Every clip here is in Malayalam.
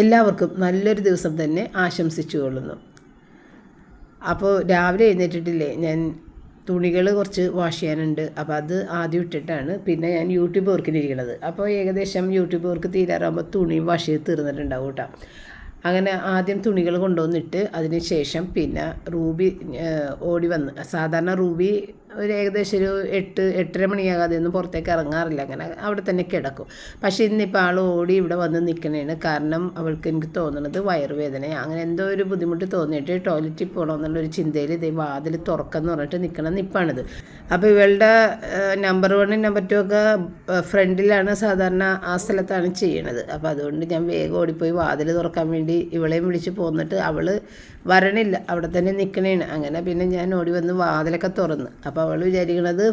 എല്ലാവർക്കും നല്ലൊരു ദിവസം തന്നെ ആശംസിച്ചു കൊള്ളുന്നു അപ്പോൾ രാവിലെ എഴുന്നേറ്റിട്ടില്ലേ? ഞാൻ തുണികൾ കുറച്ച് വാഷ് ചെയ്യാനുണ്ട്. അപ്പോൾ അത് ആദ്യം ഇട്ടിട്ടാണ്. പിന്നെ ഞാൻ യൂട്യൂബ് വർക്കിനിരിക്കണത്. അപ്പോൾ ഏകദേശം യൂട്യൂബ് വർക്ക് തീരാറാകുമ്പോൾ തുണി വാഷ് ചെയ്ത് തീർന്നിട്ടുണ്ടാവും കേട്ടോ. അങ്ങനെ ആദ്യം തുണികൾ കൊണ്ടുവന്നിട്ട് അതിന് ശേഷം പിന്നെ റൂബി ഓടി വന്ന്. സാധാരണ റൂബി ഒരു ഏകദേശം ഒരു എട്ട് എട്ടര മണിയാകാതെ ഒന്നും പുറത്തേക്ക് ഇറങ്ങാറില്ല. അങ്ങനെ അവിടെ തന്നെ കിടക്കും. പക്ഷേ ഇന്നിപ്പോൾ ആൾ ഓടി ഇവിടെ വന്ന് നിൽക്കണേണ് കാരണം അവൾക്ക് എനിക്ക് തോന്നുന്നത് വയറുവേദനയാണ് അങ്ങനെ എന്തോ ഒരു ബുദ്ധിമുട്ട് തോന്നിയിട്ട് ടോയ്ലറ്റിൽ പോകണമെന്നുള്ളൊരു ചിന്തയിൽ ഇതേ വാതിൽ തുറക്കെന്ന് പറഞ്ഞിട്ട് നിൽക്കണ നിപ്പാണിത്. അപ്പോൾ ഇവളുടെ നമ്പർ വണ്ണും നമ്പർ ടു ഒക്കെ ഫ്രണ്ടിലാണ് സാധാരണ ആ സ്ഥലത്താണ് ചെയ്യണത്. അപ്പോൾ അതുകൊണ്ട് ഞാൻ വേഗം ഓടിപ്പോയി വാതിൽ തുറക്കാൻ വേണ്ടി ഇവളെയും വിളിച്ച് പോന്നിട്ട് അവൾ വരണില്ല. അവിടെ തന്നെ നിൽക്കണേണ് അങ്ങനെ പിന്നെ ഞാൻ ഓടി വന്ന് വാതിലൊക്കെ തുറന്ന്. അപ്പോൾ അവൾ വിചാരിക്കണത്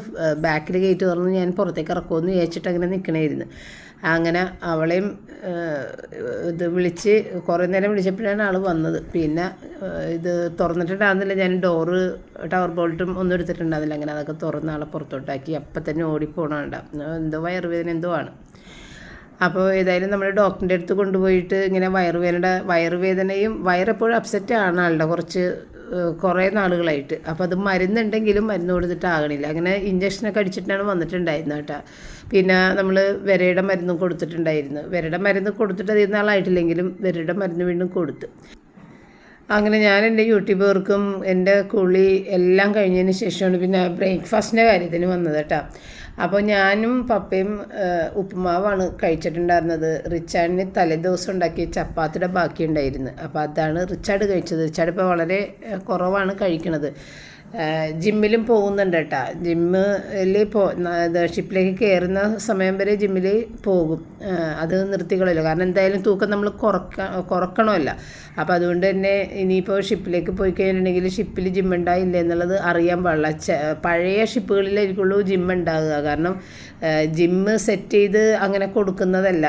ബാക്കിൽ ഗേറ്റ് തുറന്ന് ഞാൻ പുറത്തേക്ക് ഇറക്കുമെന്ന് വിചാരിച്ചിട്ട് അങ്ങനെ നിൽക്കണമായിരുന്നു അങ്ങനെ അവളെയും ഇത് വിളിച്ച് കുറേ നേരം വിളിച്ചപ്പോഴാണ് ആൾ വന്നത്. പിന്നെ ഇത് തുറന്നിട്ടുണ്ടാകുന്നില്ല ഞാൻ ഡോറ് ടവർ ബോൾട്ടും ഒന്നും എടുത്തിട്ടുണ്ടാകുന്നില്ല അങ്ങനെ അതൊക്കെ തുറന്ന് ആളെ പുറത്തോട്ടാക്കി. അപ്പം തന്നെ ഓടിപ്പോണണ്ട എന്തോ വയറുവേദന എന്തോ ആണ്. അപ്പോൾ ഏതായാലും നമ്മൾ ഡോക്ടറിന്റെ അടുത്ത് കൊണ്ടുപോയിട്ട് ഇങ്ങനെ വയറുവേദന വയറുവേദനയും വയറെപ്പോഴും അപ്സെറ്റ് ആണ് ആളുടെ കുറച്ച് കുറേ നാളുകളായിട്ട്. അപ്പോൾ അത് മരുന്നുണ്ടെങ്കിലും മരുന്ന് കൊടുത്തിട്ട് ആകണില്ല അങ്ങനെ ഇഞ്ചക്ഷനൊക്കെ അടിച്ചിട്ടാണ് വന്നിട്ടുണ്ടായിരുന്നത് കേട്ടോ. പിന്നെ നമ്മൾ വിരയുടെ മരുന്നും കൊടുത്തിട്ടുണ്ടായിരുന്നു. വിരയുടെ മരുന്ന് കൊടുത്തിട്ട് അധികം നാളായിട്ടില്ലെങ്കിലും വിരയുടെ മരുന്ന് വീണ്ടും കൊടുത്തു. അങ്ങനെ ഞാൻ എന്റെ യൂട്യൂബർക്കും എന്റെ കുളി എല്ലാം കഴിഞ്ഞതിന് ശേഷമാണ് പിന്നെ ബ്രേക്ക്ഫാസ്റ്റിന്റെ കാര്യത്തിന് വന്നത് കേട്ടോ. അപ്പോൾ ഞാനും പപ്പയും ഉപ്പുമാവാണ് കഴിച്ചിട്ടുണ്ടായിരുന്നത്. റിച്ചാർഡിന് തലേദിവസം ഉണ്ടാക്കിയ ചപ്പാത്തിയുടെ ബാക്കി ഉണ്ടായിരുന്നു അപ്പോൾ അതാണ് റിച്ചാർഡ് കഴിച്ചത്. റിച്ചാർഡ് ഇപ്പോൾ വളരെ കുറവാണ് കഴിക്കണത്. ഏഹ്, ജിമ്മിലും പോകുന്നുണ്ട് കേട്ടോ. ജിമ്മിൽ പോ ഷിപ്പിലേക്ക് കയറുന്ന സമയം വരെ ജിമ്മിൽ പോകും. അത് നിർത്തിക്കളല്ലോ കാരണം എന്തായാലും തൂക്കം നമ്മൾ കുറക്ക കുറക്കണമല്ല. അപ്പോൾ അതുകൊണ്ട് തന്നെ ഇനിയിപ്പോൾ ഷിപ്പിലേക്ക് പോയി കഴിഞ്ഞിട്ടുണ്ടെങ്കിൽ ഷിപ്പിൽ ജിം ഉണ്ടായില്ല എന്നുള്ളത് അറിയാൻ പാടില്ല. പഴയ ഷിപ്പുകളിലായിരിക്കുള്ളൂ ജിം ഉണ്ടാകുക കാരണം ജിമ്മ് സെറ്റ് ചെയ്ത് അങ്ങനെ കൊടുക്കുന്നതല്ല.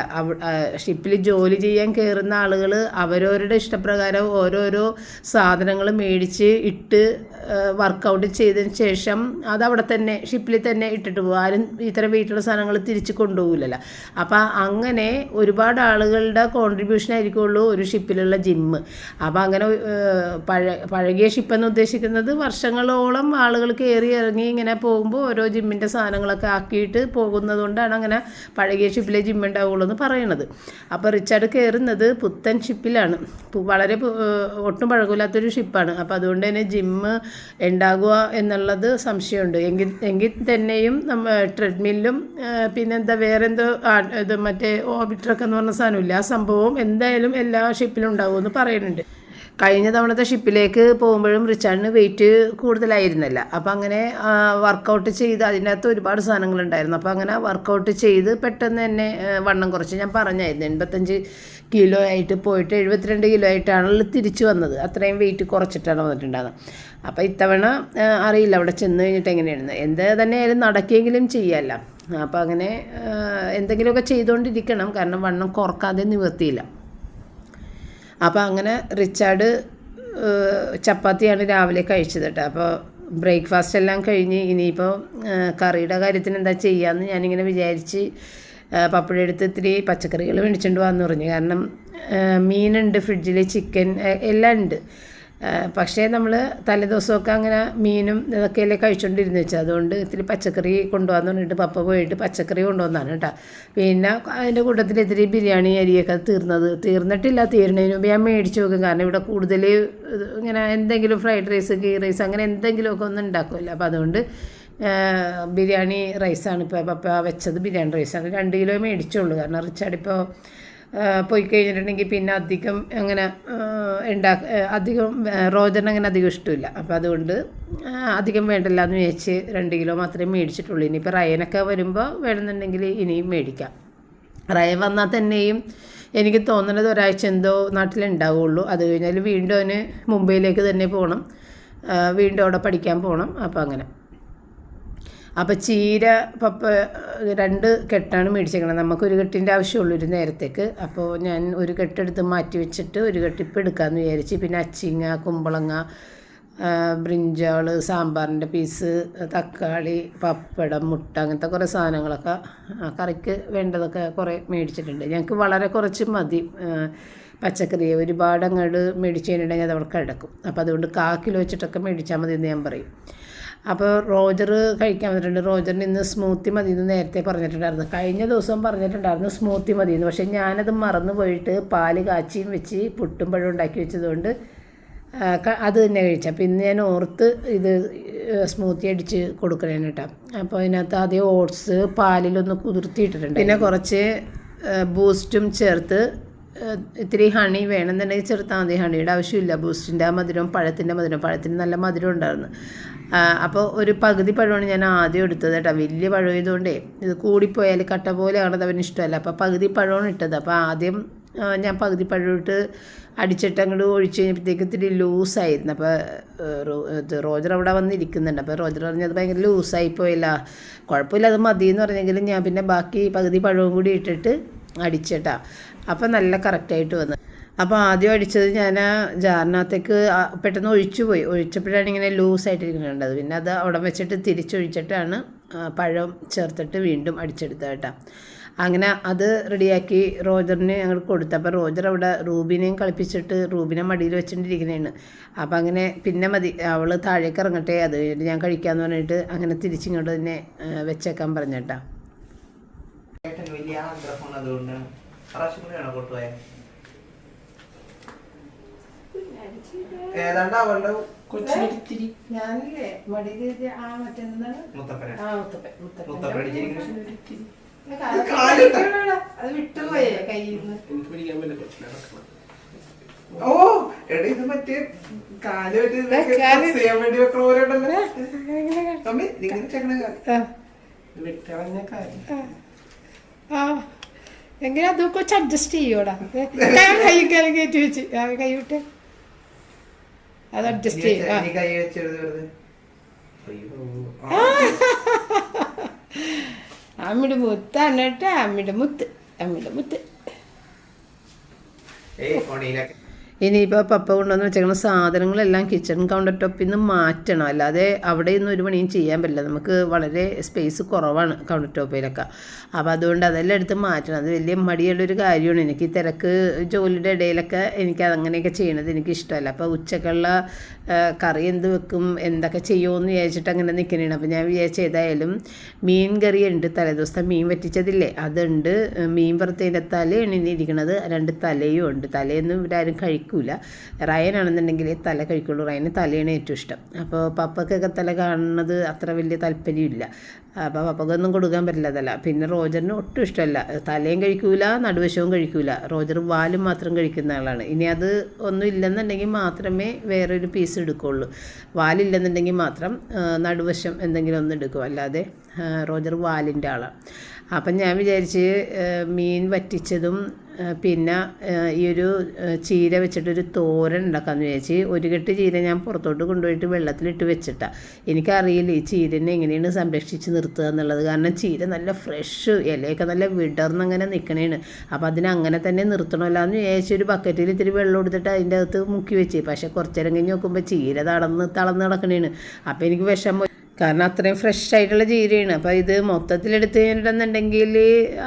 ഷിപ്പിൽ ജോലി ചെയ്യാൻ കയറുന്ന ആളുകൾ അവരവരുടെ ഇഷ്ടപ്രകാരം ഓരോരോ സാധനങ്ങൾ മേടിച്ച് ഇട്ട് വർക്കൗട്ട് ചെയ്തതിന് ശേഷം അത് അവിടെ തന്നെ ഷിപ്പിൽ തന്നെ ഇട്ടിട്ട് പോകും ആരും ഇത്തരം വീട്ടിലുള്ള സാധനങ്ങൾ തിരിച്ച് കൊണ്ടുപോകില്ലല്ലോ അപ്പോൾ അങ്ങനെ ഒരുപാട് ആളുകളുടെ കോൺട്രിബ്യൂഷൻ ആയിരിക്കുള്ളൂ ഒരു ഷിപ്പിലുള്ള ജിമ്മ് അപ്പോൾ അങ്ങനെ പഴ പഴകിയ ഷിപ്പെന്ന് ഉദ്ദേശിക്കുന്നത് വർഷങ്ങളോളം ആളുകൾ കയറി ഇറങ്ങി ഇങ്ങനെ പോകുമ്പോൾ ഓരോ ജിമ്മിന്റെ സാധനങ്ങളൊക്കെ ആക്കിയിട്ട് പോകുന്നത് കൊണ്ടാണ് അങ്ങനെ പഴകിയ ഷിപ്പിലെ ജിമ്മ് ഉണ്ടാവുള്ളൂ എന്ന് പറയണത്. അപ്പോൾ റിച്ചാർഡ് കയറുന്നത് പുത്തൻ ഷിപ്പിലാണ് വളരെ ഒട്ടും പഴകില്ലാത്തൊരു ഷിപ്പാണ് അപ്പോൾ അതുകൊണ്ട് തന്നെ ജിമ്മ് ഉണ്ടാകുക എന്നുള്ളത് സംശയമുണ്ട്. എങ്കിൽ എങ്കിൽ തന്നെയും നമ്മൾ ട്രെഡ്മില്ലും പിന്നെന്താ വേറെ എന്തോ ഇത് മറ്റേ ഓബിട്രക്ക് എന്ന് പറഞ്ഞ സാധനമില്ല? ആ സംഭവം എന്തായാലും എല്ലാ ഷിപ്പിലും ഉണ്ടാകുമെന്ന് പറയുന്നുണ്ട്. കഴിഞ്ഞ തവണത്തെ ഷിപ്പിലേക്ക് പോകുമ്പോഴും റിച്ചാർഡിന് വെയിറ്റ് കൂടുതലായിരുന്നില്ല. അപ്പം അങ്ങനെ വർക്കൗട്ട് ചെയ്ത് അതിന്റെ അകത്ത് ഒരുപാട് സാധനങ്ങളുണ്ടായിരുന്നു. അപ്പോൾ അങ്ങനെ വർക്കൗട്ട് ചെയ്ത് പെട്ടെന്ന് തന്നെ വണ്ണം കുറച്ച് ഞാൻ പറഞ്ഞായിരുന്നു. എൺപത്തഞ്ച് കിലോ ആയിട്ട് പോയിട്ട് എഴുപത്തിരണ്ട് കിലോ ആയിട്ടാണല്ലോ തിരിച്ചു വന്നത്. അത്രയും വെയിറ്റ് കുറച്ചിട്ടാണ് വന്നിട്ടുണ്ടാകുന്നത് അപ്പോൾ ഇത്തവണ അറിയില്ല അവിടെ ചെന്ന് കഴിഞ്ഞിട്ട് എങ്ങനെയാണെന്ന്. എന്ത് തന്നെയായാലും നടക്കിയെങ്കിലും ചെയ്യല്ല. അപ്പോൾ അങ്ങനെ എന്തെങ്കിലുമൊക്കെ ചെയ്തുകൊണ്ടിരിക്കണം കാരണം വണ്ണം കുറക്കാതെ നിവർത്തിയില്ല. അപ്പോൾ അങ്ങനെ റിച്ചാർഡ് ചപ്പാത്തിയാണ് രാവിലെ കഴിച്ചത് കേട്ടോ. അപ്പോൾ ബ്രേക്ക്ഫാസ്റ്റ് എല്ലാം കഴിഞ്ഞ് ഇനിയിപ്പോൾ കറിയുടെ കാര്യത്തിന് എന്താ ചെയ്യാമെന്ന് ഞാനിങ്ങനെ വിചാരിച്ച് ഏഹ്, പപ്പടം എടുത്ത് ഇത്തിരി പച്ചക്കറികൾ മേടിച്ചുകൊണ്ട് വന്നു പറഞ്ഞു. കാരണം മീനുണ്ട് ഫ്രിഡ്ജിൽ ചിക്കൻ എല്ലാം ഉണ്ട്. പക്ഷേ നമ്മൾ തലേദിവസമൊക്കെ അങ്ങനെ മീനും ഇതൊക്കെയല്ലേ കഴിച്ചുകൊണ്ടിരുന്നു വെച്ചാൽ അതുകൊണ്ട് ഇത്തിരി പച്ചക്കറി കൊണ്ടുപോകാന്ന് പറഞ്ഞിട്ട് പപ്പ പോയിട്ട് പച്ചക്കറി കൊണ്ടുവന്നാണ് കേട്ടോ. പിന്നെ അതിന്റെ കൂട്ടത്തിൽ ഇത്തിരി ബിരിയാണി അരിയൊക്കെ തീർന്നത്. തീർന്നിട്ടില്ല തീരുന്നതിന് മുമ്പ് ഞാൻ മേടിച്ച് നോക്കും കാരണം ഇവിടെ കൂടുതൽ ഇങ്ങനെ എന്തെങ്കിലും ഫ്രൈഡ് റൈസ് ഗീ റൈസ് അങ്ങനെ എന്തെങ്കിലുമൊക്കെ ഒന്നും ഉണ്ടാക്കുമല്ലോ അപ്പോൾ അതുകൊണ്ട് ബിരിയാണി റൈസാണ് ഇപ്പോൾ പപ്പ വെച്ചത്. ബിരിയാണി റൈസാണ്. രണ്ട് കിലോ മേടിച്ചുള്ളൂ. കാരണം റിച്ചാടിപ്പോൾ പോയി കഴിഞ്ഞിട്ടുണ്ടെങ്കിൽ പിന്നെ അധികം അങ്ങനെ ഉണ്ടാ അധികം റോജറിന് അങ്ങനെ അധികം ഇഷ്ടമില്ല. അപ്പോൾ അതുകൊണ്ട് അധികം വേണ്ടല്ല എന്ന് വിചാരിച്ച് രണ്ട് കിലോ മാത്രമേ മേടിച്ചിട്ടുള്ളൂ. ഇനിയിപ്പോൾ റയനൊക്കെ വരുമ്പോൾ വേണമെന്നുണ്ടെങ്കിൽ ഇനിയും മേടിക്കാം. റയൻ വന്നാൽ തന്നെയും എനിക്ക് തോന്നുന്നത് ഒരാഴ്ച എന്തോ നാട്ടിലുണ്ടാവുള്ളൂ അത് കഴിഞ്ഞാൽ വീണ്ടും അവന് മുംബൈയിലേക്ക് തന്നെ പോകണം. വീണ്ടും അവിടെ പഠിക്കാൻ പോകണം. അപ്പോൾ അങ്ങനെ. അപ്പോൾ ചീര പപ്പ രണ്ട് കെട്ടാണ് മേടിച്ചേക്കണം നമുക്ക് ഒരു കെട്ടിന്റെ ആവശ്യമുള്ളൂ ഒരു നേരത്തേക്ക്. അപ്പോൾ ഞാൻ ഒരു കെട്ടെടുത്ത് മാറ്റി വെച്ചിട്ട് ഒരു കെട്ട് ഇപ്പം എടുക്കാമെന്ന് വിചാരിച്ച്. പിന്നെ അച്ചിങ്ങ കുമ്പളങ്ങ ബ്രിഞ്ചാൾ സാമ്പാറിന്റെ പീസ് തക്കാളി പപ്പടം മുട്ട അങ്ങനത്തെ കുറേ സാധനങ്ങളൊക്കെ കറിക്ക് വേണ്ടതൊക്കെ കുറേ മേടിച്ചിട്ടുണ്ട്. ഞങ്ങൾക്ക് വളരെ കുറച്ച് മതി. പച്ചക്കറി ഒരുപാട് അങ്ങോട്ട് മേടിച്ച് കഴിഞ്ഞിട്ടുണ്ടെങ്കിൽ അത് അവിടെ കിടക്കും. അപ്പോൾ അതുകൊണ്ട് കാ കിലോ വെച്ചിട്ടൊക്കെ മേടിച്ചാൽ മതി എന്ന് ഞാൻ പറയും. അപ്പോൾ റോജർ കഴിക്കാൻ വന്നിട്ടുണ്ട്. റോജറിന് ഇന്ന് സ്മൂത്തി മതി എന്ന് നേരത്തെ പറഞ്ഞിട്ടുണ്ടായിരുന്നു. കഴിഞ്ഞ ദിവസം പറഞ്ഞിട്ടുണ്ടായിരുന്നു സ്മൂത്തി മതി എന്ന് പക്ഷേ ഞാനത് മറന്നു പോയിട്ട് പാൽ കാച്ചിയും വെച്ച് പുട്ടും പഴം ഉണ്ടാക്കി വെച്ചതുകൊണ്ട് അത് തന്നെ കഴിച്ചു. അപ്പോൾ ഇന്ന് ഞാൻ ഓർത്ത് ഇത് സ്മൂത്തി അടിച്ച് കൊടുക്കണേ കേട്ടോ. അപ്പോൾ അതിനകത്ത് ആദ്യം ഓട്സ് പാലിലൊന്ന് കുതിർത്തിയിട്ടിട്ടുണ്ട്. പിന്നെ കുറച്ച് ബൂസ്റ്റും ചേർത്ത് ഇത്തിരി ഹണി വേണമെന്നുണ്ടെങ്കിൽ ചെറുത്താൽ മതി. ഹണിയുടെ ആവശ്യമില്ല. ബൂസ്റ്റിന്റെ ആ മധുരം പഴത്തിന്റെ മധുരം പഴത്തിന് നല്ല മധുരം ഉണ്ടായിരുന്നു. അപ്പോൾ ഒരു പകുതി പഴമാണ് ഞാൻ ആദ്യം എടുത്തത് കേട്ടോ. വലിയ പഴം ആയതുകൊണ്ടേ ഇത് കൂടിപ്പോയാൽ കട്ട പോലെ ആണത് അവന് ഇഷ്ടമല്ല. അപ്പോൾ പകുതി പഴമാണ് ഇട്ടത്. അപ്പോൾ ആദ്യം ഞാൻ പകുതി ഇട്ട് അടിച്ചിട്ട് അങ്ങോട്ട് ഒഴിച്ച് കഴിഞ്ഞപ്പോഴത്തേക്ക് ഇത്തിരി ലൂസായിരുന്നു. അപ്പോൾ ഇത് റോജർ അവിടെ വന്നിരിക്കുന്നുണ്ട്. അപ്പോൾ റോജർ പറഞ്ഞത് ഭയങ്കര ലൂസായി പോയില്ല കുഴപ്പമില്ല അത് മതി എന്ന് പറഞ്ഞെങ്കിലും ഞാൻ പിന്നെ ബാക്കി പകുതി പഴവും കൂടി ഇട്ടിട്ട് അടിച്ചിട്ടാ. അപ്പോൾ നല്ല കറക്റ്റായിട്ട് വന്നു. അപ്പോൾ ആദ്യം അടിച്ചത് ഞാൻ ആ ജാറിനകത്തേക്ക് പെട്ടെന്ന് ഒഴിച്ചു പോയി. ഒഴിച്ചപ്പോഴാണ് ഇങ്ങനെ ലൂസ് ലൂസായിട്ടിരിക്കുന്നുണ്ടത് പിന്നെ അത് അവിടെ വെച്ചിട്ട് തിരിച്ചൊഴിച്ചിട്ടാണ് പഴം ചേർത്തിട്ട് വീണ്ടും അടിച്ചെടുത്തത് കേട്ടോ. അങ്ങനെ അത് റെഡിയാക്കി റോജറിന് ഞങ്ങൾ കൊടുത്തു. അപ്പോൾ റോജർ അവിടെ റൂബിനെയും കളിപ്പിച്ചിട്ട് റൂബിനെ മടിയിൽ വെച്ചിട്ടിരിക്കുന്നതാണ്. അപ്പോൾ അങ്ങനെ പിന്നെ മതി അവൾ താഴേക്ക് ഇറങ്ങട്ടെ അത് കഴിഞ്ഞിട്ട് ഞാൻ കഴിക്കാമെന്ന് പറഞ്ഞിട്ട് അങ്ങനെ തിരിച്ചിങ്ങോട്ട് തന്നെ വെച്ചേക്കാൻ കേട്ടോ. വലിയ ആഗ്രഹമാണ് അതുകൊണ്ട് പ്രാവശ്യം കൂടെയാണോ കൊട്ടുപോയ ഏതാണ്ട് അവളുടെ കൊച്ചിനെടുത്തിരി ഞാനില്ലേ മടിയിൽ ആ മുത്തപ്പന. ആ മുത്തപ്പൻ മുത്തപ്പൻ. അത് വിട്ടുപോയേ കയ്യിൽ ഓ എടാ ഇത് മറ്റേ കാൽ ചെയ്യാൻ വേണ്ടി വെക്കണ പോലെ ഉണ്ടല്ലോ. നിങ്ങൾ ചെക്കണ കാൽ വിട്ടളഞ്ഞ ആ. എങ്ങനെ അത് കുറച്ച് അഡ്ജസ്റ്റ് ചെയ്യോടാ? കൈ കൈ കയറ്റി വെച്ച്. കൈ വിട്ട് അത് അഡ്ജസ്റ്റ് ചെയ്യും വെച്ചെടുത്ത് വെറുതെ. അമ്മിയുടെ മുത്ത് അമ്മിയുടെ മുത്ത്. ഏയ് ഫോണിലൊക്കെ ഇനിയിപ്പോൾ പപ്പ കൊണ്ടുവന്ന് വെച്ചേക്കുന്ന സാധനങ്ങളെല്ലാം കിച്ചൺ കൗണ്ടർ ടോപ്പിൽ നിന്ന് മാറ്റണം. അല്ലാതെ അവിടെ ഒന്നും ഒരു പണിയും ചെയ്യാൻ പറ്റില്ല. നമുക്ക് വളരെ സ്പേസ് കുറവാണ് കൗണ്ടർ ടോപ്പിലൊക്കെ അപ്പോൾ അതുകൊണ്ട് അതെല്ലാം എടുത്ത് മാറ്റണം. അത് വലിയ മടിയുള്ളൊരു കാര്യമാണ്. എനിക്ക് തിരക്ക് ജോലിയുടെ ഇടയിലൊക്കെ എനിക്ക് അങ്ങനെയൊക്കെ ചെയ്യണത് എനിക്ക് ഇഷ്ടമല്ല അപ്പോൾ ഉച്ചക്കുള്ള കറി എന്ത് വെക്കും എന്തൊക്കെ ചെയ്യുമെന്ന് വിചാരിച്ചിട്ട് അങ്ങനെ നിൽക്കണേണ് അപ്പോൾ ഞാൻ വിചാരിച്ച ഏതായാലും മീൻ കറി ഉണ്ട് തലേദിവസത്തെ മീൻ വറ്റിച്ചതില്ലേ? അതുണ്ട്. മീൻ വറുത്തതിന്റെ തലയാണ് ഇനി ഇരിക്കുന്നത് രണ്ട് തലയും ഉണ്ട്. തലയൊന്നും ഇവരാരും കഴിക്കൂല. റയനാണെന്നുണ്ടെങ്കിൽ തല കഴിക്കുള്ളൂ. റയന് തലയാണ് ഏറ്റവും ഇഷ്ടം. അപ്പോൾ പപ്പക്കൊക്കെ തല കാണുന്നത് അത്ര വലിയ താല്പര്യമില്ല. അപ്പോൾ പപ്പക്കൊന്നും കൊടുക്കാൻ പറ്റില്ല തല പിന്നെ റോജറിന് ഒട്ടും ഇഷ്ടമല്ല. തലയും കഴിക്കൂല നടുവശവും കഴിക്കൂല. റോജർ വാലും മാത്രം കഴിക്കുന്ന ആളാണ്. ഇനി അത് ഒന്നും ഇല്ലെന്നുണ്ടെങ്കിൽ മാത്രമേ വേറൊരു പീസ് എടുക്കുള്ളൂ. വാലില്ലെന്നുണ്ടെങ്കിൽ മാത്രം നടുവശം എന്തെങ്കിലും ഒന്ന് എടുക്കും. അല്ലാതെ റോജർ വാലിന്റെ ആളാണ് അപ്പം ഞാൻ വിചാരിച്ച് മീൻ വറ്റിച്ചതും പിന്നെ ഈ ഒരു ചീര വെച്ചിട്ടൊരു തോരൻ ഉണ്ടാക്കാമെന്ന് വിചാരിച്ച് ഒരു കെട്ട് ചീര ഞാൻ പുറത്തോട്ട് കൊണ്ടുപോയിട്ട് വെള്ളത്തിലിട്ട് വെച്ചിട്ടാണ് എനിക്കറിയില്ല ഈ ചീരനെ എങ്ങനെയാണ് സംരക്ഷിച്ച് നിർത്തുക എന്നുള്ളത്. കാരണം ചീര നല്ല ഫ്രഷ് ഇലയൊക്കെ നല്ല വിടർന്നങ്ങനെ നിൽക്കണേണ് അപ്പോൾ അതിനെ അങ്ങനെ തന്നെ നിർത്തണമല്ലോ എന്ന് വിചാരിച്ച് ഒരു ബക്കറ്റിൽ ഇത്തിരി വെള്ളം എടുത്തിട്ട് അതിന്റെ അകത്ത് മുക്കി വെച്ച്. പക്ഷേ കുറച്ചേരം കഴിഞ്ഞ് നോക്കുമ്പോൾ ചീര തളർന്ന് തളർന്ന് കിടക്കണേണ് അപ്പോൾ എനിക്ക് വിഷമം. കാരണം അത്രയും ഫ്രഷ് ആയിട്ടുള്ള ചീരയാണ് അപ്പോൾ ഇത് മൊത്തത്തിലെടുത്ത് കഴിഞ്ഞിട്ടുണ്ടെങ്കിൽ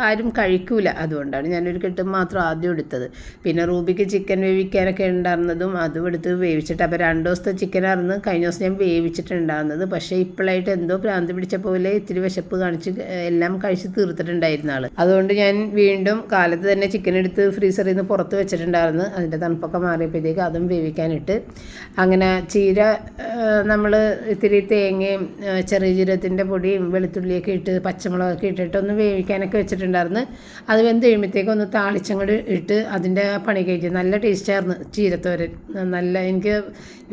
ആരും കഴിക്കൂല. അതുകൊണ്ടാണ് ഞാനൊരു കെട്ടും മാത്രം ആദ്യം എടുത്തത്. പിന്നെ റൂബിക്ക് ചിക്കൻ വേവിക്കാനൊക്കെ ഉണ്ടായിരുന്നതും അതും എടുത്ത് വേവിച്ചിട്ട് അപ്പോൾ രണ്ട് ദിവസത്തെ ചിക്കനായിരുന്നു കഴിഞ്ഞ ദിവസം ഞാൻ വേവിച്ചിട്ടുണ്ടായിരുന്നത്. പക്ഷേ ഇപ്പോഴായിട്ട് എന്തോ ഭ്രാന്ത് പിടിച്ച പോലെ ഇത്തിരി വിശപ്പ് കാണിച്ച് എല്ലാം കഴിച്ച് തീർത്തിട്ടുണ്ടായിരുന്ന ആൾ അതുകൊണ്ട് ഞാൻ വീണ്ടും കാലത്ത് തന്നെ ചിക്കൻ എടുത്ത് ഫ്രീസറിൽ നിന്ന് പുറത്ത് വെച്ചിട്ടുണ്ടായിരുന്നു. അതിന്റെ തണുപ്പൊക്കെ മാറിയപ്പോഴത്തേക്ക് അതും വേവിക്കാനിട്ട്. അങ്ങനെ ചീര നമ്മൾ ഇത്തിരി തേങ്ങയും ചെറിയ ജീരകത്തിന്റെ പൊടിയും വെളുത്തുള്ളിയൊക്കെ ഇട്ട് പച്ചമുളകൊക്കെ ഇട്ടിട്ട് ഒന്ന് വേവിക്കാനൊക്കെ വെച്ചിട്ടുണ്ടായിരുന്നു. അത് വെന്ത് കഴിയുമ്പോഴത്തേക്ക് ഒന്ന് താളിച്ചങ്ങോട്ട് ഇട്ട് അതിന്റെ പണി കഴിച്ചു നല്ല ടേസ്റ്റായിരുന്നു ചീരത്തോരൻ. നല്ല എനിക്ക്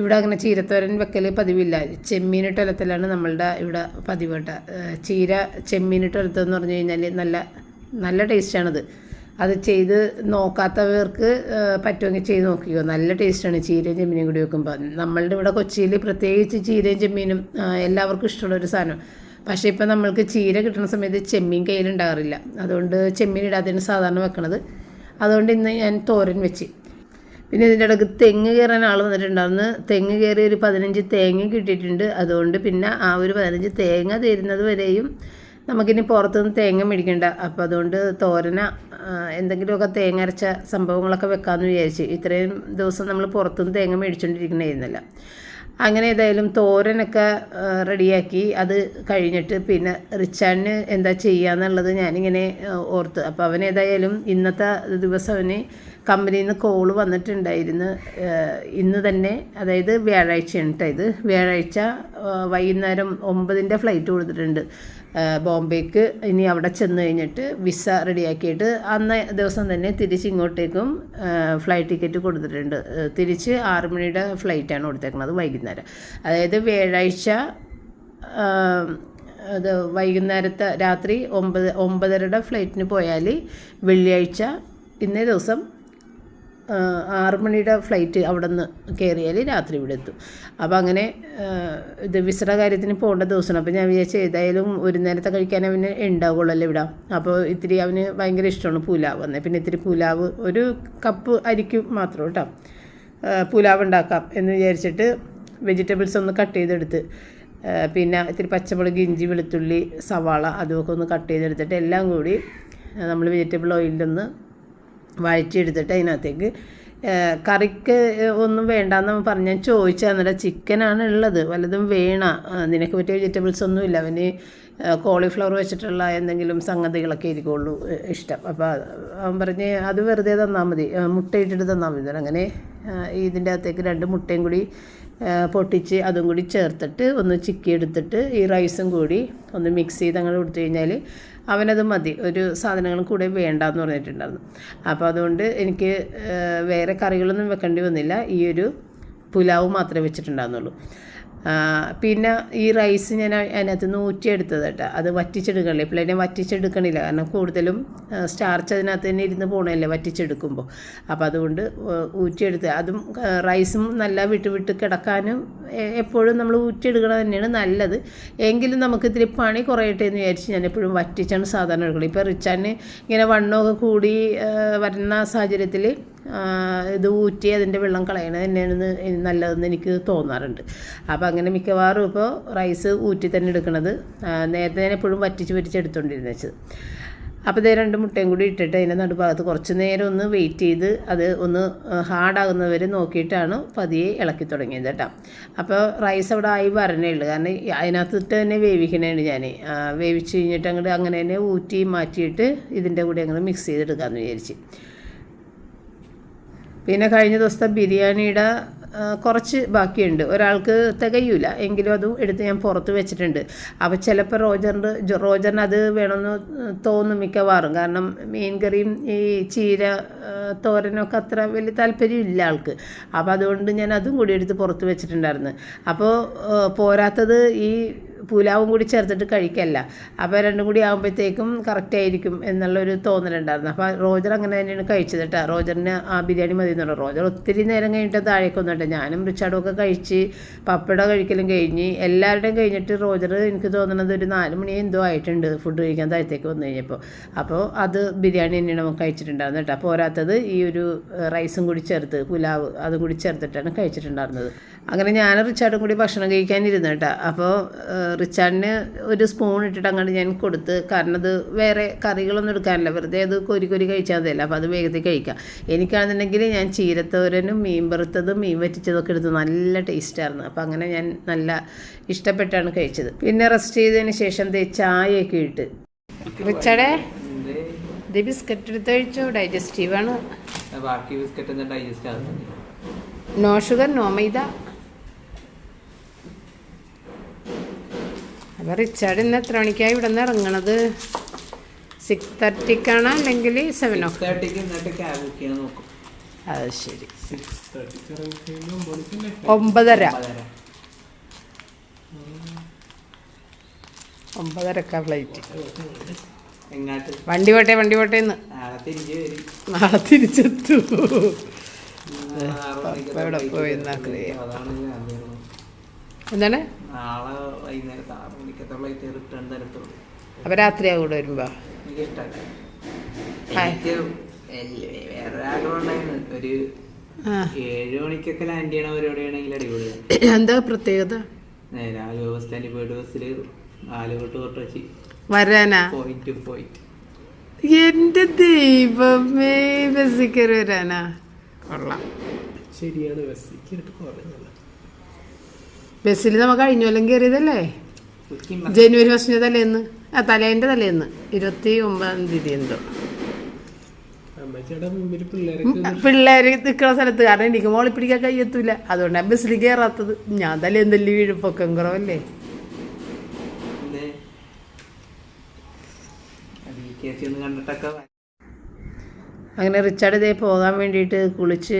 ഇവിടെ അങ്ങനെ ചീരത്തോരൻ വെക്കൽ പതിവില്ല. ചെമ്മീനിട്ട് ഒലത്തലാണ് നമ്മളുടെ ഇവിടെ പതിവ് കേട്ടോ. ചീര ചെമ്മീനിട്ട് ഒലത്തെന്ന് പറഞ്ഞു കഴിഞ്ഞാൽ നല്ല നല്ല ടേസ്റ്റാണത് അത് ചെയ്ത് നോക്കാത്തവർക്ക് പറ്റുമെങ്കിൽ ചെയ്ത് നോക്കിയോ നല്ല ടേസ്റ്റാണ് ചീരയും ചെമ്മീനും കൂടി വെക്കുമ്പോൾ നമ്മളുടെ ഇവിടെ കൊച്ചിയിൽ പ്രത്യേകിച്ച് ചീരയും ചെമ്മീനും എല്ലാവർക്കും ഇഷ്ടമുള്ള ഒരു സാധനം. പക്ഷേ ഇപ്പം നമ്മൾക്ക് ചീര കിട്ടുന്ന സമയത്ത് ചെമ്മീൻ കയ്യിലുണ്ടാകാറില്ല അതുകൊണ്ട് ചെമ്മീൻ ഇടാത്തതിന് സാധാരണ വെക്കണത്. അതുകൊണ്ട് ഇന്ന് ഞാൻ തോരൻ വെച്ച്. പിന്നെ ഇതിന്റെ ഇടയ്ക്ക് തെങ്ങ് കയറാൻ ആൾ വന്നിട്ടുണ്ടായിരുന്നു. തെങ്ങ് കയറി ഒരു പതിനഞ്ച് തേങ്ങ കിട്ടിയിട്ടുണ്ട്. അതുകൊണ്ട് പിന്നെ ആ ഒരു പതിനഞ്ച് തേങ്ങ തരുന്നത് വരെയും നമുക്കിനി പുറത്തുനിന്ന് തേങ്ങ മേടിക്കണ്ട. അപ്പോൾ അതുകൊണ്ട് തോരന എന്തെങ്കിലുമൊക്കെ തേങ്ങ അരച്ച സംഭവങ്ങളൊക്കെ വെക്കാമെന്ന് വിചാരിച്ച് ഇത്രയും ദിവസം നമ്മൾ പുറത്തുനിന്ന് തേങ്ങ മേടിച്ചുകൊണ്ടിരിക്കണമായിരുന്നില്ല അങ്ങനെ ഏതായാലും തോരനൊക്കെ റെഡിയാക്കി അത് കഴിഞ്ഞിട്ട് പിന്നെ റിച്ചാണിന് എന്താ ചെയ്യുകയെന്നുള്ളത് ഞാനിങ്ങനെ ആ, ഓർത്ത്. അപ്പോൾ അവൻ ഏതായാലും ഇന്നത്തെ ദിവസം അവന് കമ്പനിയിൽ നിന്ന് കോൾ വന്നിട്ടുണ്ടായിരുന്നു. ഇന്ന് തന്നെ അതായത് വ്യാഴാഴ്ചയാണ് കേട്ടോ ഇത്. വ്യാഴാഴ്ച വൈകുന്നേരം ഒമ്പതിന്റെ ഫ്ലൈറ്റ് കൊടുത്തിട്ടുണ്ട്. ബോംബെക്ക് ഇനി അവിടെ ചെന്ന് കഴിഞ്ഞിട്ട് വിസ റെഡിയാക്കിയിട്ട് അന്ന് ദിവസം തന്നെ തിരിച്ച് ഇങ്ങോട്ടേക്കും ഫ്ലൈറ്റ് ടിക്കറ്റ് കൊടുത്തിട്ടുണ്ട്. തിരിച്ച് ആറ് മണിയുടെ ഫ്ലൈറ്റാണ് കൊടുത്തേക്കുന്നത് വൈകുന്നേരം. അതായത് വ്യാഴാഴ്ച അത് വൈകുന്നേരത്തെ രാത്രി ഒമ്പത് ഒമ്പതരയുടെ ഫ്ലൈറ്റിന് പോയാൽ വെള്ളിയാഴ്ച ഇന്നേ ദിവസം മണിയുടെ ഫ്ലൈറ്റ് അവിടെ നിന്ന് കയറിയാൽ രാത്രി ഇവിടെ എത്തും. അപ്പോൾ അങ്ങനെ ഇത് വിസയുടെ കാര്യത്തിന് പോകേണ്ട ദിവസമാണ്. അപ്പോൾ ഞാൻ വിചാരിച്ചു ഏതായാലും ഒരു നേരത്തെ കഴിക്കാൻ അവന് ഉണ്ടാവുള്ളല്ലോ ഇവിടെ. അപ്പോൾ ഇത്തിരി അവന് ഭയങ്കര ഇഷ്ടമാണ് പുലാവ് വന്നത് പിന്നെ ഇത്തിരി പുലാവ് ഒരു കപ്പ് അരിക്കും മാത്രം കേട്ടോ. പുലാവ് ഉണ്ടാക്കാം എന്ന് വിചാരിച്ചിട്ട് വെജിറ്റബിൾസ് ഒന്ന് കട്ട് ചെയ്തെടുത്ത് പിന്നെ ഇത്തിരി പച്ചമുളക് ഇഞ്ചി വെളുത്തുള്ളി സവാള അതുമൊക്കെ ഒന്ന് കട്ട് ചെയ്തെടുത്തിട്ട് എല്ലാം കൂടി നമ്മൾ വെജിറ്റബിൾ ഓയിലൊന്ന് വഴറ്റിയെടുത്തിട്ട് അതിനകത്തേക്ക് കറിക്ക് ഒന്നും വേണ്ടാന്ന് പറഞ്ഞ് ഞാൻ ചോദിച്ചു എന്നിട്ട് ചിക്കനാണ് ഉള്ളത്. വല്ലതും വേണ? നിനക്ക് പറ്റിയ വെജിറ്റബിൾസ് ഒന്നും ഇല്ല. അവന് കോളിഫ്ലവർ വെച്ചിട്ടുള്ള എന്തെങ്കിലും സംഗതികളൊക്കെ ഇരിക്കുള്ളൂ ഇഷ്ടം. അപ്പോൾ അവൻ പറഞ്ഞ് അത് വെറുതെ തന്നാൽ മതി. മുട്ടയിട്ടിട്ട് തന്നാൽ മതി. അങ്ങനെ ഇതിന്റെ അകത്തേക്ക് രണ്ട് മുട്ടയും കൂടി പൊട്ടിച്ച് അതും കൂടി ചേർത്തിട്ട് ഒന്ന് ചിക്കി എടുത്തിട്ട് ഈ റൈസും കൂടി ഒന്ന് മിക്സ് ചെയ്ത് അങ്ങനെ കൊടുത്തു കഴിഞ്ഞാൽ അവനത് മതി. ഒരു സാധനങ്ങളും കൂടെ വേണ്ട എന്ന് പറഞ്ഞിട്ടുണ്ടായിരുന്നു. അപ്പോൾ അതുകൊണ്ട് എനിക്ക് വേറെ കറികളൊന്നും വെക്കേണ്ടി വന്നില്ല. ഈ ഒരു പുലാവ് മാത്രമേ വെച്ചിട്ടുണ്ടായിരുന്നുള്ളൂ. പിന്നെ ഈ റൈസ് ഞാൻ അതിനകത്ത് നിന്ന് ഊറ്റിയെടുത്തത് കേട്ടോ. അത് വറ്റിച്ചെടുക്കണില്ല? ഇപ്പോൾ അതിനെ വറ്റിച്ചെടുക്കണില്ല. കാരണം കൂടുതലും സ്റ്റാർച്ച് അതിനകത്ത് തന്നെ ഇരുന്ന് പോകണമല്ലേ വറ്റിച്ചെടുക്കുമ്പോൾ അപ്പോൾ അതുകൊണ്ട് ഊറ്റിയെടുത്ത്. അതും റൈസും നല്ല വിട്ട് വിട്ട് കിടക്കാനും എപ്പോഴും നമ്മൾ ഊറ്റിയെടുക്കണത് തന്നെയാണ് നല്ലത്. എങ്കിലും നമുക്ക് ഇത്തിരി പണി കുറയട്ടെ എന്ന് വിചാരിച്ച് ഞാൻ എപ്പോഴും വറ്റിച്ചാണ് സാധാരണ എടുക്കുന്നത് ഇപ്പോൾ റിച്ചാന് ഇങ്ങനെ വണ്ണമൊക്കെ കൂടി വരുന്ന സാഹചര്യത്തിൽ ഇത് ഊറ്റി അതിന്റെ വെള്ളം കളയണത് തന്നെയാണ് നല്ലതെന്ന് എനിക്ക് തോന്നാറുണ്ട്. അപ്പോൾ അങ്ങനെ മിക്കവാറും ഇപ്പോൾ റൈസ് ഊറ്റി തന്നെ എടുക്കണത് നേരത്തെ ഞാൻ എപ്പോഴും വറ്റിച്ച് വറ്റിച്ച് എടുത്തുകൊണ്ടിരുന്നു വെച്ചത്. അപ്പോൾ ഇതേ രണ്ട് മുട്ടയും കൂടി ഇട്ടിട്ട് അതിന്റെ നടുഭാഗത്ത് കുറച്ച് നേരം ഒന്ന് വെയിറ്റ് ചെയ്ത് അത് ഒന്ന് ഹാർഡാകുന്നവരെ നോക്കിയിട്ടാണ് പതിയെ ഇളക്കി തുടങ്ങിയത് കേട്ടോ. അപ്പോൾ റൈസ് അവിടെ ആയി വരണേ ഉള്ളൂ. കാരണം അതിനകത്തിട്ട് തന്നെ വേവിക്കണേണ് ഞാൻ വേവിച്ച് കഴിഞ്ഞിട്ട് അങ്ങോട്ട് അങ്ങനെ തന്നെ ഊറ്റി മാറ്റിയിട്ട് ഇതിന്റെ കൂടെ അങ്ങനെ മിക്സ് ചെയ്തെടുക്കാമെന്ന് വിചാരിച്ച്. പിന്നെ കഴിഞ്ഞ ദിവസത്തെ ബിരിയാണിയുടെ കുറച്ച് ബാക്കിയുണ്ട്. ഒരാൾക്ക് തികയൂല. എങ്കിലും അതും എടുത്ത് ഞാൻ പുറത്ത് വെച്ചിട്ടുണ്ട്. അപ്പോൾ ചിലപ്പോൾ റോജറിന്റെ റോജറിന് അത് വേണമെന്ന് തോന്നും മിക്കവാറും. കാരണം മീൻ കറിയും ഈ ചീര തോരനൊക്കെ അത്ര വലിയ താല്പര്യമില്ല ആൾക്ക്. അപ്പോൾ അതുകൊണ്ട് ഞാൻ അതും കൂടി എടുത്ത് പുറത്ത് വെച്ചിട്ടുണ്ടായിരുന്നു. അപ്പോൾ പോരാത്തത് ഈ പുലാവും കൂടി ചേർത്തിട്ട് കഴിക്കല്ല. അപ്പോൾ രണ്ടും കൂടി ആകുമ്പോഴത്തേക്കും കറക്റ്റ് ആയിരിക്കും എന്നുള്ളൊരു തോന്നലുണ്ടായിരുന്നു. അപ്പോൾ റോജർ അങ്ങനെ തന്നെയാണ് കഴിച്ചത് കേട്ടോ റോജറിന് ആ ബിരിയാണി മതി എന്നുള്ളത് റോജർ ഒത്തിരി നേരം കഴിഞ്ഞിട്ട് താഴേക്ക് വന്നിട്ട് ഞാനും റിച്ചാർഡും ഒക്കെ കഴിച്ച് പപ്പട കഴിക്കലും കഴിഞ്ഞ് എല്ലാവരുടെയും കഴിഞ്ഞിട്ട് റോജർ എനിക്ക് തോന്നുന്നത് ഒരു നാല് മണി എന്തോ ആയിട്ടുണ്ട് ഫുഡ് കഴിക്കാൻ താഴത്തേക്ക് വന്നു കഴിഞ്ഞപ്പോൾ അപ്പോൾ അത് ബിരിയാണി തന്നെയാണ് നമുക്ക് കഴിച്ചിട്ടുണ്ടായിരുന്നത് കേട്ടോ പോരാത്തത് ഈ ഒരു റൈസും കൂടി ചേർത്ത് പുലാവ് അതും കൂടി ചേർത്തിട്ടാണ് കഴിച്ചിട്ടുണ്ടായിരുന്നത്. അങ്ങനെ ഞാൻ റിച്ചാർഡും കൂടി ഭക്ഷണം കഴിക്കാനിരുന്നു കേട്ടോ അപ്പോൾ റിച്ചാർഡിന് ഒരു സ്പൂൺ ഇട്ടിട്ട് അങ്ങോട്ട് ഞാൻ കൊടുത്ത് കാരണം അത് വേറെ കറികളൊന്നും എടുക്കാനില്ല. വെറുതെ അത് കൊരി കൊരി കഴിച്ചാൽ മതിയല്ല. അപ്പോൾ അത് വേഗത്തിൽ കഴിക്കാം. എനിക്കാണെന്നുണ്ടെങ്കിൽ ഞാൻ ചീരത്തോരനും മീൻ വറുത്തതും മീൻ വറ്റിച്ചതൊക്കെ എടുത്ത് നല്ല ടേസ്റ്റായിരുന്നു അപ്പോൾ അങ്ങനെ ഞാൻ നല്ല ഇഷ്ടപ്പെട്ടാണ് കഴിച്ചത്. പിന്നെ റെസ്റ്റ് ചെയ്തതിന് ശേഷം ചായയൊക്കെ ഇട്ട്. റിച്ചാർഡേ ഇത് ബിസ്ക്കറ്റ് എടുത്ത് കഴിച്ചോ? ഡൈജസ്റ്റീവാണ് ബാക്കി biscuit digest no sugar no maida അപ്പോൾ റിച്ചാർഡ് ഇന്ന് എത്ര മണിക്കാണ് ഇവിടെ നിന്ന് ഇറങ്ങണത്? സിക്സ് തേർട്ടിക്കാണ് അല്ലെങ്കിൽ സെവൻ ഓ? അത് ശരി. ഒമ്പതര. ഒമ്പതരക്ക ഫ്ലൈറ്റ് വണ്ടി പോട്ടെ വണ്ടി പോട്ടെ എന്ന് നാളെ തിരിച്ചെത്തു. പോയി. എന്താണ്? നാളെ വൈകുന്നേരത്തെ ആറ് രാത്രി റിട്ടേൺ തരത്തുള്ളൂ അപ്പോൾ രാത്രിയാ കൂടെ വരുമ്പോൾ എനിക്ക് ഇഷ്ടമല്ല വേറെ ആഗ്രഹം ഉണ്ടായിരുന്നു. ഒരു ഏഴ് മണിക്കൊക്കെ ലാൻഡ് ചെയ്യണ പരിപാടിയാണെങ്കിൽ അടിപൊളിയാണ് എന്താ പ്രത്യേകത? നേരെ ആലുവ ബസ് സ്റ്റാൻഡിൽ പോയിട്ട് ബസ്സിൽ ആലുവ ടു വരാനാ? പോയിട്ട് പോയിന്റ് എന്റെ ദൈവമേ ബസ്സിൽ കയറി വരാനാ? കൊള്ളാം. ശരിയാണ് ബസ്സിക്ക് കുറഞ്ഞല്ല. ബസ്സിൽ നമ്മ കഴിഞ്ഞ കൊല്ലം കയറിയതല്ലേ ജനുവരി ഫസ്റ്റിന്റെ തലേന്ന്. ആ തലേന്റെ തലേന്ന്. ഇരുപത്തി ഒമ്പതാം തീയതി എന്തോ. പിള്ളേര് നിൽക്കുന്ന സ്ഥലത്ത്. കാരണം എനിക്ക് മോളി പിടിക്കാൻ കയ്യെത്തൂല അതുകൊണ്ടാണ് ബസ്സിൽ കയറാത്തത് ഞാൻ തലേന്ന് തല്ലി വീഴുപ്പൊക്കെ പൊക്കം കുറവല്ലേ കണ്ടിട്ടൊക്കെ അങ്ങനെ റിച്ചാർഡ് ഇതേ പോകാൻ വേണ്ടിയിട്ട് കുളിച്ച്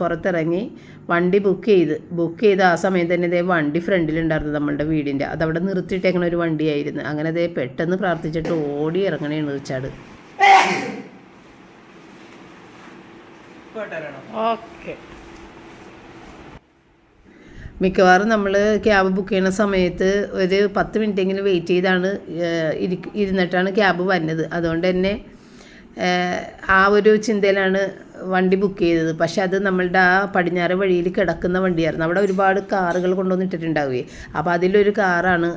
പുറത്തിറങ്ങി വണ്ടി ബുക്ക് ചെയ്ത്. ബുക്ക് ചെയ്ത് ആ സമയം തന്നെ ഇതേ വണ്ടി ഫ്രണ്ടിലുണ്ടായിരുന്നു നമ്മളുടെ വീടിന്റെ. അതവിടെ നിർത്തിയിട്ടേക്കണ ഒരു വണ്ടിയായിരുന്നു. അങ്ങനെ ഇതേ പെട്ടെന്ന് പ്രാർത്ഥിച്ചിട്ട് ഓടി ഇറങ്ങണേണ് റിച്ചാർഡ്. ഓക്കെ. മിക്കവാറും നമ്മൾ ക്യാബ് ബുക്ക് ചെയ്യുന്ന സമയത്ത് ഒരു പത്ത് മിനിറ്റെങ്കിലും വെയിറ്റ് ചെയ്താണ് ഇരി ഇരുന്നിട്ടാണ് ക്യാബ് വന്നത്. അതുകൊണ്ട് തന്നെ ആ ഒരു ചിന്തയിലാണ് വണ്ടി ബുക്ക് ചെയ്തത്. പക്ഷെ അത് നമ്മളുടെ ആ പടിഞ്ഞാറ് വഴിയിൽ കിടക്കുന്ന വണ്ടിയായിരുന്നു. അവിടെ ഒരുപാട് കാറുകൾ കൊണ്ടുവന്നിട്ടിട്ടുണ്ടാവുകയെ അപ്പോൾ അതിലൊരു കാറാണ്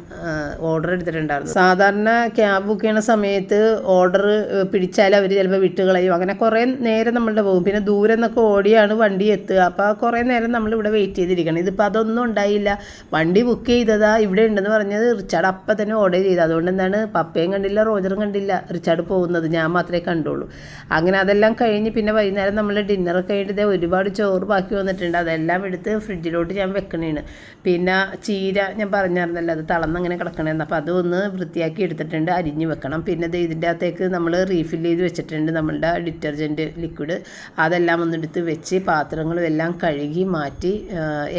ഓർഡർ എടുത്തിട്ടുണ്ടായിരുന്നത്. സാധാരണ ക്യാബ് ബുക്ക് ചെയ്യുന്ന സമയത്ത് ഓർഡർ പിടിച്ചാൽ അവർ ചിലപ്പോൾ വിട്ടുകളയും. അങ്ങനെ കുറേ നേരം നമ്മളുടെ പോകും. പിന്നെ ദൂരെ നിന്നൊക്കെ ഓടിയാണ് വണ്ടി എത്തുക. അപ്പോൾ കുറേ നേരം നമ്മൾ ഇവിടെ വെയിറ്റ് ചെയ്തിരിക്കണം. ഇതിപ്പോൾ അതൊന്നും ഉണ്ടായില്ല. വണ്ടി ബുക്ക് ചെയ്തതാ ഇവിടെ ഉണ്ടെന്ന് പറഞ്ഞത് റിച്ചാർഡ് അപ്പം തന്നെ ഓർഡർ ചെയ്തത്. അതുകൊണ്ട് എന്താണ് പപ്പയും കണ്ടില്ല റോജറും കണ്ടില്ല റിച്ചാർഡ് പോകുന്നത്. ഞാൻ മാത്രമേ കണ്ടുള്ളൂ. അങ്ങനെ അതെല്ലാം കഴിഞ്ഞ് പിന്നെ വൈകുന്നേരം നമ്മൾ ഡിന്നറൊക്കെ ദേ ഒരുപാട് ചോറ് ബാക്കി വന്നിട്ടുണ്ട്. അതെല്ലാം എടുത്ത് ഫ്രിഡ്ജിലോട്ട് ഞാൻ വെക്കണേണ്. പിന്നെ ചീര ഞാൻ പറഞ്ഞായിരുന്നല്ലോ അത് തളന്നങ്ങനെ കിടക്കണേന്ന്. അപ്പോൾ അതൊന്ന് വൃത്തിയാക്കി എടുത്തിട്ടുണ്ട് അരിഞ്ഞ് വെക്കണം. പിന്നെ ഇതിന്റെ അകത്തേക്ക് നമ്മൾ റീഫിൽ ചെയ്ത് വെച്ചിട്ടുണ്ട് നമ്മളുടെ ഡിറ്റർജന്റ് ലിക്വിഡ്. അതെല്ലാം ഒന്ന് എടുത്ത് വെച്ച് പാത്രങ്ങളും എല്ലാം കഴുകി മാറ്റി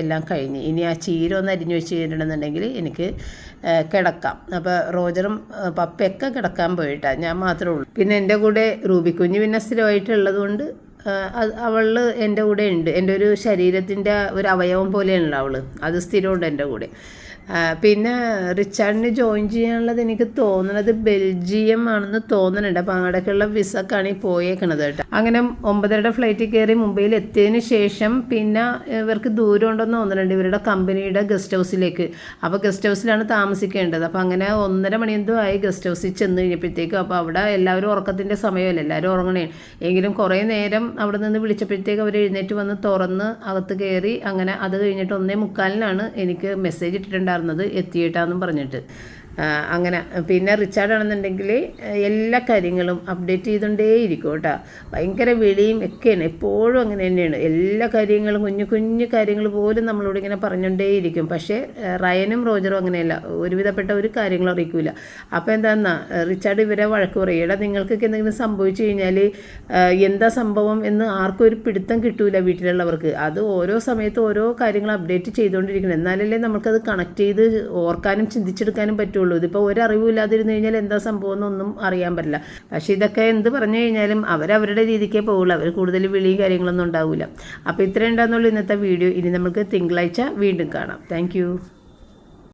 എല്ലാം കഴിഞ്ഞ്. ഇനി ആ ചീര ഒന്ന് അരിഞ്ഞ് വെച്ച് കഴിഞ്ഞിട്ടുണ്ടെന്നുണ്ടെങ്കിൽ എനിക്ക് കിടക്കാം. അപ്പോൾ റോജറും പപ്പയൊക്കെ കിടക്കാൻ പോയിട്ടാണ് ഞാൻ മാത്രമേ ഉള്ളൂ. പിന്നെ എന്റെ കൂടെ റൂബിക്കുഞ്ഞ് പിന്നെ സ്ഥിരമായിട്ടുള്ളത് കൊണ്ട് അവൾ എന്റെ കൂടെ ഉണ്ട്. എന്റെ ഒരു ശരീരത്തിന്റെ ഒരു അവയവം പോലെയാണല്ലോ അവൾ അത് സ്ഥിരമുണ്ട് എന്റെ കൂടെ. പിന്നെ റിച്ചാർഡിന് ജോയിൻ ചെയ്യാനുള്ളത് എനിക്ക് തോന്നുന്നത് ബെൽജിയം ആണെന്ന് തോന്നുന്നുണ്ട് അപ്പോൾ അങ്ങോട്ടേക്കുള്ള വിസക്കാണ് ഈ പോയേക്കണത് കേട്ടോ. അങ്ങനെ ഒമ്പതരയുടെ ഫ്ലൈറ്റിൽ കയറി മുംബൈയിൽ എത്തിയതിന് ശേഷം പിന്നെ ഇവർക്ക് ദൂരം ഉണ്ടെന്ന് തോന്നുന്നുണ്ട് ഇവരുടെ കമ്പനിയുടെ ഗസ്റ്റ് ഹൗസിലേക്ക് അപ്പോൾ ഗസ്റ്റ് ഹൗസിലാണ് താമസിക്കേണ്ടത്. അപ്പോൾ അങ്ങനെ ഒന്നര മണിയെന്തോ ആയി ഗസ്റ്റ് ഹൗസിൽ ചെന്ന് കഴിഞ്ഞപ്പോഴത്തേക്കും അപ്പോൾ അവിടെ എല്ലാവരും ഉറക്കത്തിന്റെ സമയമല്ല? എല്ലാവരും ഉറങ്ങണേ. എങ്കിലും കുറേ നേരം അവിടെ നിന്ന് വിളിച്ചപ്പോഴത്തേക്ക് അവർ എഴുന്നേറ്റ് വന്ന് തുറന്ന് അകത്ത് കയറി അങ്ങനെ അത് കഴിഞ്ഞിട്ട് ഒന്നേ മുക്കാലിനാണ് എനിക്ക് മെസ്സേജ് ഇട്ടിട്ടുണ്ടായിരുന്നത് എത്തിയിട്ടാന്നും പറഞ്ഞിട്ട്. അങ്ങനെ. പിന്നെ റിച്ചാർഡ് ആണെന്നുണ്ടെങ്കിൽ എല്ലാ കാര്യങ്ങളും അപ്ഡേറ്റ് ചെയ്തുകൊണ്ടേയിരിക്കും കേട്ടോ. ഭയങ്കര വിളിയും ഒക്കെയാണ്. എപ്പോഴും അങ്ങനെ തന്നെയാണ്. എല്ലാ കാര്യങ്ങളും കുഞ്ഞു കുഞ്ഞു കാര്യങ്ങൾ പോലും നമ്മളോട് ഇങ്ങനെ പറഞ്ഞുകൊണ്ടേയിരിക്കും പക്ഷേ റയനും റോജറും അങ്ങനെയല്ല. ഒരുവിധപ്പെട്ട ഒരു കാര്യങ്ങളും അറിയിക്കില്ല അപ്പോൾ എന്താണെന്നാ റിച്ചാർഡ് ഇവരെ വഴക്ക് പറയും. എടാ നിങ്ങൾക്കൊക്കെ എന്തെങ്കിലും സംഭവിച്ചു കഴിഞ്ഞാൽ എന്താ സംഭവം എന്ന് ആർക്കും ഒരു പിടുത്തം കിട്ടൂല വീട്ടിലുള്ളവർക്ക്. അത് ഓരോ സമയത്ത് ഓരോ കാര്യങ്ങൾ അപ്ഡേറ്റ് ചെയ്തുകൊണ്ടിരിക്കണം എന്നാലല്ലേ നമുക്കത് കണക്ട് ചെയ്ത് ഓർക്കാനും ചിന്തിച്ചെടുക്കാനും പറ്റുള്ളൂ. ഇതിപ്പോൾ ഒരു അറിവില്ലാതിരുന്നു കഴിഞ്ഞാൽ എന്താ സംഭവം എന്നൊന്നും അറിയാൻ പറ്റില്ല. പക്ഷേ ഇതൊക്കെ എന്ത് പറഞ്ഞു കഴിഞ്ഞാലും അവരവരുടെ രീതിക്കേ പോകുള്ളൂ അവർ കൂടുതൽ വിളിയും കാര്യങ്ങളൊന്നും ഉണ്ടാവില്ല അപ്പോൾ ഇത്രയും ഉണ്ടാകുന്നുള്ളൂ ഇന്നത്തെ വീഡിയോ. ഇനി നമുക്ക് തിങ്കളാഴ്ച വീണ്ടും കാണാം. താങ്ക്